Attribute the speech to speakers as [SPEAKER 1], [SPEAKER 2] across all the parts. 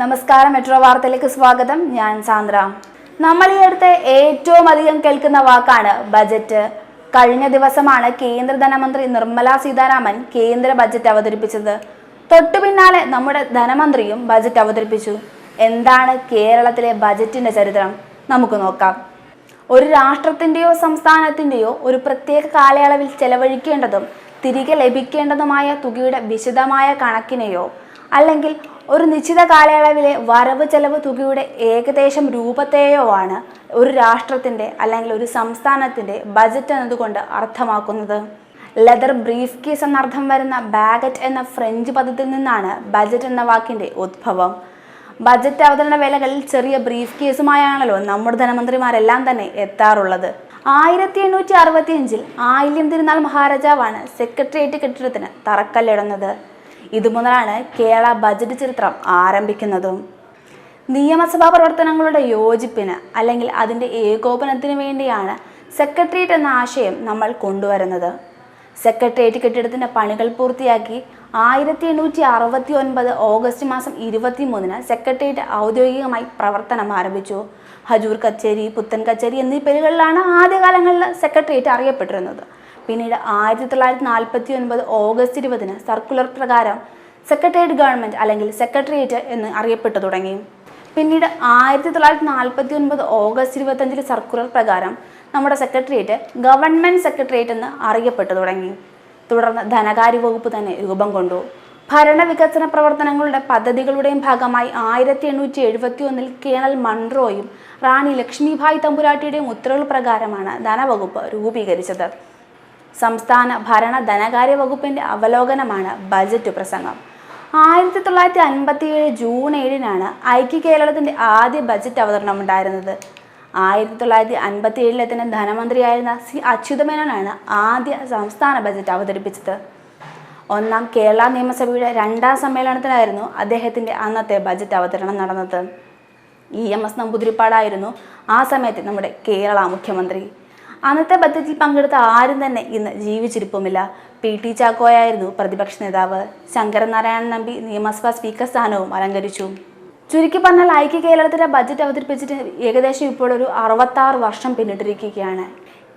[SPEAKER 1] നമസ്കാരം മെട്രോ വാർത്തയിലേക്ക് സ്വാഗതം. ഞാൻ സാന്ദ്ര. നമ്മൾ ഈ അടുത്ത് ഏറ്റവും അധികം കേൾക്കുന്ന വാക്കാണ് ബജറ്റ്. കഴിഞ്ഞ ദിവസമാണ് കേന്ദ്ര ധനമന്ത്രി നിർമ്മല സീതാരാമൻ കേന്ദ്ര ബജറ്റ് അവതരിപ്പിച്ചത്. തൊട്ടു പിന്നാലെ നമ്മുടെ ധനമന്ത്രിയും ബജറ്റ് അവതരിപ്പിച്ചു. എന്താണ് കേരളത്തിലെ ബജറ്റിന്റെ ചരിത്രം? നമുക്ക് നോക്കാം. ഒരു രാഷ്ട്രത്തിന്റെയോ സംസ്ഥാനത്തിന്റെയോ ഒരു പ്രത്യേക കാലയളവിൽ ചെലവഴിക്കേണ്ടതും തിരികെ ലഭിക്കേണ്ടതുമായ തുകയുടെ വിശദമായ കണക്കിനെയോ അല്ലെങ്കിൽ ഒരു നിശ്ചിത കാലയളവിലെ വരവ് ചെലവ് തുകയുടെ ഏകദേശം രൂപത്തെയോ ആണ് ഒരു രാഷ്ട്രത്തിന്റെ അല്ലെങ്കിൽ ഒരു സംസ്ഥാനത്തിന്റെ ബജറ്റ് എന്നതുകൊണ്ട് അർത്ഥമാക്കുന്നത്. ലെതർ ബ്രീഫ് കേസ് എന്നർത്ഥം വരുന്ന ബാഗറ്റ് എന്ന ഫ്രഞ്ച് പദത്തിൽ നിന്നാണ് ബജറ്റ് എന്ന വാക്കിന്റെ ഉദ്ഭവം. ബജറ്റ് അവതരണ വേളകളിൽ ചെറിയ ബ്രീഫ് കേസുമായാണല്ലോ നമ്മുടെ ധനമന്ത്രിമാരെല്ലാം തന്നെ എത്താറുള്ളത്. ആയിരത്തി എണ്ണൂറ്റി അറുപത്തിയഞ്ചിൽ ആയില്യം തിരുനാൾ മഹാരാജാവാണ് സെക്രട്ടേറിയറ്റ് കെട്ടിടത്തിന് തറക്കല്ലിടുന്നത്. ഇതുമുതലാണ് കേരള ബജറ്റ് ചരിത്രം ആരംഭിക്കുന്നതും. നിയമസഭാ പ്രവർത്തനങ്ങളുടെ യോജിപ്പിന് അല്ലെങ്കിൽ അതിന്റെ ഏകോപനത്തിന് വേണ്ടിയാണ് സെക്രട്ടേറിയറ്റ് എന്ന ആശയം നമ്മൾ കൊണ്ടുവരുന്നത്. സെക്രട്ടേറിയറ്റ് കെട്ടിടത്തിന്റെ പണികൾ പൂർത്തിയാക്കി ആയിരത്തി എണ്ണൂറ്റി അറുപത്തി ഒൻപത് ഓഗസ്റ്റ് മാസം ഇരുപത്തി മൂന്നിന് സെക്രട്ടേറിയറ്റ് ഔദ്യോഗികമായി പ്രവർത്തനം ആരംഭിച്ചു. ഹജൂർ കച്ചേരി പുത്തൻ കച്ചേരി എന്നീ പേരുകളിലാണ് ആദ്യകാലങ്ങളിൽ സെക്രട്ടേറിയറ്റ് അറിയപ്പെട്ടിരുന്നത്. പിന്നീട് ആയിരത്തി തൊള്ളായിരത്തി നാൽപ്പത്തി ഒൻപത് ഓഗസ്റ്റ് ഇരുപതിന് സർക്കുലർ പ്രകാരം സെക്രട്ടേറിയറ്റ് ഗവൺമെന്റ് അല്ലെങ്കിൽ സെക്രട്ടേറിയറ്റ് എന്ന് അറിയപ്പെട്ടു തുടങ്ങി. പിന്നീട് ആയിരത്തി തൊള്ളായിരത്തി നാൽപ്പത്തി ഒൻപത് ഓഗസ്റ്റ് ഇരുപത്തഞ്ചിലെ സർക്കുലർ പ്രകാരം നമ്മുടെ സെക്രട്ടേറിയറ്റ് ഗവൺമെന്റ് സെക്രട്ടേറിയറ്റ് എന്ന് അറിയപ്പെട്ടു തുടങ്ങി. തുടർന്ന് ധനകാര്യ വകുപ്പ് തന്നെ രൂപം കൊണ്ടു. ഭരണവികസന പ്രവർത്തനങ്ങളുടെ പദ്ധതികളുടെയും ഭാഗമായി ആയിരത്തി എണ്ണൂറ്റി എഴുപത്തി ഒന്നിൽ കേണൽ മൺറോയും റാണി ലക്ഷ്മിഭായ് തമ്പുരാട്ടിയുടെയും ഉത്തരവ് പ്രകാരമാണ് ധനവകുപ്പ് രൂപീകരിച്ചത്. സംസ്ഥാന ഭരണ ധനകാര്യ വകുപ്പിന്റെ അവലോകനമാണ് ബജറ്റ് പ്രസംഗം. ആയിരത്തി തൊള്ളായിരത്തി അൻപത്തി ഏഴ് ജൂൺ ഏഴിനാണ് ഐക്യ കേരളത്തിന്റെ ആദ്യ ബജറ്റ് അവതരണം ഉണ്ടായിരുന്നത് ആയിരത്തി തൊള്ളായിരത്തി അൻപത്തി ഏഴിലെ തന്നെ ധനമന്ത്രിയായിരുന്ന സി അച്യുതമേനോനാണ് ആദ്യ സംസ്ഥാന ബജറ്റ് അവതരിപ്പിച്ചത്. ഒന്നാം കേരള നിയമസഭയുടെ രണ്ടാം സമ്മേളനത്തിലായിരുന്നു അദ്ദേഹത്തിന്റെ അന്നത്തെ ബജറ്റ് അവതരണം നടന്നത്. ഇ എം എസ് നമ്പൂതിരിപ്പാടായിരുന്നു ആ സമയത്ത് നമ്മുടെ കേരള മുഖ്യമന്ത്രി. അന്നത്തെ ബജറ്റിൽ പങ്കെടുത്ത ആരും തന്നെ ഇന്ന് ജീവിച്ചിരിപ്പുമില്ല. പി. ടി. ചാക്കോയായിരുന്നു പ്രതിപക്ഷ നേതാവ്. ശങ്കരനാരായണൻ നമ്പി നിയമസഭാ സ്പീക്കർ സ്ഥാനവും അലങ്കരിച്ചു. ചുരുക്കി പറഞ്ഞാൽ ഐക്യ കേരളത്തിന്റെ ബജറ്റ് അവതരിപ്പിച്ചിട്ട് ഏകദേശം ഇപ്പോൾ ഒരു അറുപത്താറ് വർഷം പിന്നിട്ടിരിക്കുകയാണ്.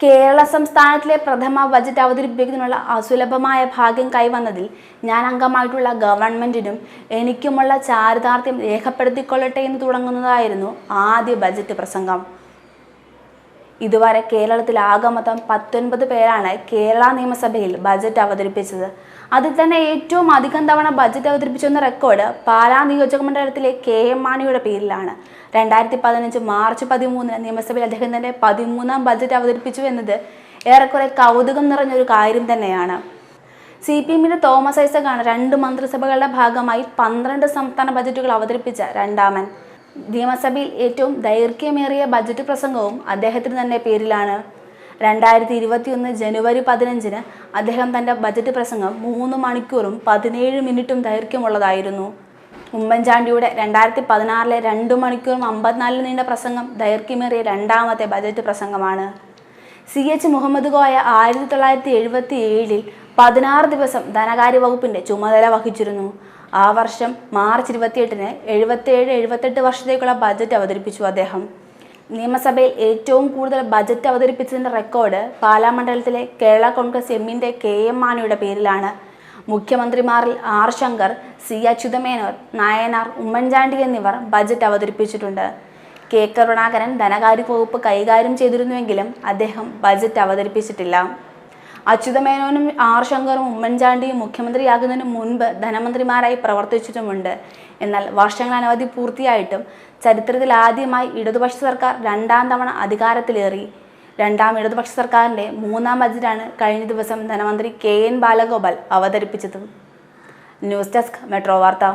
[SPEAKER 1] കേരള സംസ്ഥാനത്തിലെ പ്രഥമ ബജറ്റ് അവതരിപ്പിക്കുന്നതിനുള്ള അസുലഭമായ ഭാഗ്യം കൈവന്നതിൽ ഞാൻ അംഗമായിട്ടുള്ള ഗവൺമെന്റിനും എനിക്കുമുള്ള ചാരിതാർത്ഥ്യം രേഖപ്പെടുത്തിക്കൊള്ളട്ടെ എന്ന് തുടങ്ങുന്നതായിരുന്നു ആദ്യ ബജറ്റ് പ്രസംഗം. ഇതുവരെ കേരളത്തിൽ ആകെ മൊത്തം പത്തൊൻപത് പേരാണ് കേരള നിയമസഭയിൽ ബജറ്റ് അവതരിപ്പിച്ചത്. അതിൽ തന്നെ ഏറ്റവും അധികം തവണ ബജറ്റ് അവതരിപ്പിച്ചെന്ന റെക്കോർഡ് പാലാ നിയോജക മണ്ഡലത്തിലെ കെ എം മാണിയുടെ പേരിലാണ്. രണ്ടായിരത്തി പതിനഞ്ച് മാർച്ച് പതിമൂന്നിന് നിയമസഭയിൽ അദ്ദേഹം തന്നെ പതിമൂന്നാം ബജറ്റ് അവതരിപ്പിച്ചു എന്നത് ഏറെക്കുറെ കൗതുകം നിറഞ്ഞൊരു കാര്യം തന്നെയാണ്. സി പി എമ്മിന്റെ തോമസ് ഐസക്കാണ് രണ്ട് മന്ത്രിസഭകളുടെ ഭാഗമായി പന്ത്രണ്ട് സംസ്ഥാന ബജറ്റുകൾ അവതരിപ്പിച്ച രണ്ടാമൻ. നിയമസഭയിൽ ഏറ്റവും ദൈർഘ്യമേറിയ ബജറ്റ് പ്രസംഗവും അദ്ദേഹത്തിന് തന്നെ പേരിലാണ്. രണ്ടായിരത്തി ഇരുപത്തിയൊന്ന് ജനുവരി പതിനഞ്ചിന് അദ്ദേഹം തന്റെ ബജറ്റ് പ്രസംഗം മൂന്ന് മണിക്കൂറും പതിനേഴ് മിനിറ്റും ദൈർഘ്യമുള്ളതായിരുന്നു. ഉമ്മൻചാണ്ടിയുടെ രണ്ടായിരത്തി പതിനാറിലെ രണ്ട് മണിക്കൂറും അമ്പത്തിനാലിൽ നീണ്ട പ്രസംഗം ദൈർഘ്യമേറിയ രണ്ടാമത്തെ ബജറ്റ് പ്രസംഗമാണ്. സി എച്ച് മുഹമ്മദ് കോയ ആയിരത്തി തൊള്ളായിരത്തി എഴുപത്തി ഏഴിൽ പതിനാറ് ദിവസം ധനകാര്യ വകുപ്പിന്റെ ചുമതല വഹിച്ചിരുന്നു. ആ വർഷം മാർച്ച് ഇരുപത്തിയെട്ടിന് എഴുപത്തിയേഴ് എഴുപത്തെട്ട് വർഷത്തേക്കുള്ള ബജറ്റ് അവതരിപ്പിച്ചു അദ്ദേഹം. നിയമസഭയിൽ ഏറ്റവും കൂടുതൽ ബജറ്റ് അവതരിപ്പിച്ചതിന്റെ റെക്കോർഡ് പാലാ മണ്ഡലത്തിലെ കേരള കോൺഗ്രസ് എമ്മിന്റെ കെ എം മാണിയുടെ പേരിലാണ്. മുഖ്യമന്ത്രിമാരിൽ ആർ ശങ്കർ സി അച്യുതമേനോൻ നായനാർ ഉമ്മൻചാണ്ടി എന്നിവർ ബജറ്റ് അവതരിപ്പിച്ചിട്ടുണ്ട്. കെ കരുണാകരൻ ധനകാര്യ വകുപ്പ് കൈകാര്യം ചെയ്തിരുന്നുവെങ്കിലും അദ്ദേഹം ബജറ്റ് അവതരിപ്പിച്ചിട്ടില്ല. അച്യുതമേനോനും ആർ ശങ്കറും ഉമ്മൻചാണ്ടിയും മുഖ്യമന്ത്രിയാകുന്നതിന് മുൻപ് ധനമന്ത്രിമാരായി പ്രവർത്തിച്ചിട്ടുമുണ്ട്. എന്നാൽ വർഷങ്ങൾ അനവധി പൂർത്തിയായിട്ടും ചരിത്രത്തിൽ ആദ്യമായി ഇടതുപക്ഷ സർക്കാർ രണ്ടാം തവണ അധികാരത്തിലേറി. രണ്ടാം ഇടതുപക്ഷ സർക്കാരിന്റെ മൂന്നാം ബജറ്റാണ് കഴിഞ്ഞ ദിവസം ധനമന്ത്രി കെ എൻ ബാലഗോപാൽ അവതരിപ്പിച്ചത്. ന്യൂസ് ഡെസ്ക് മെട്രോ വാർത്ത.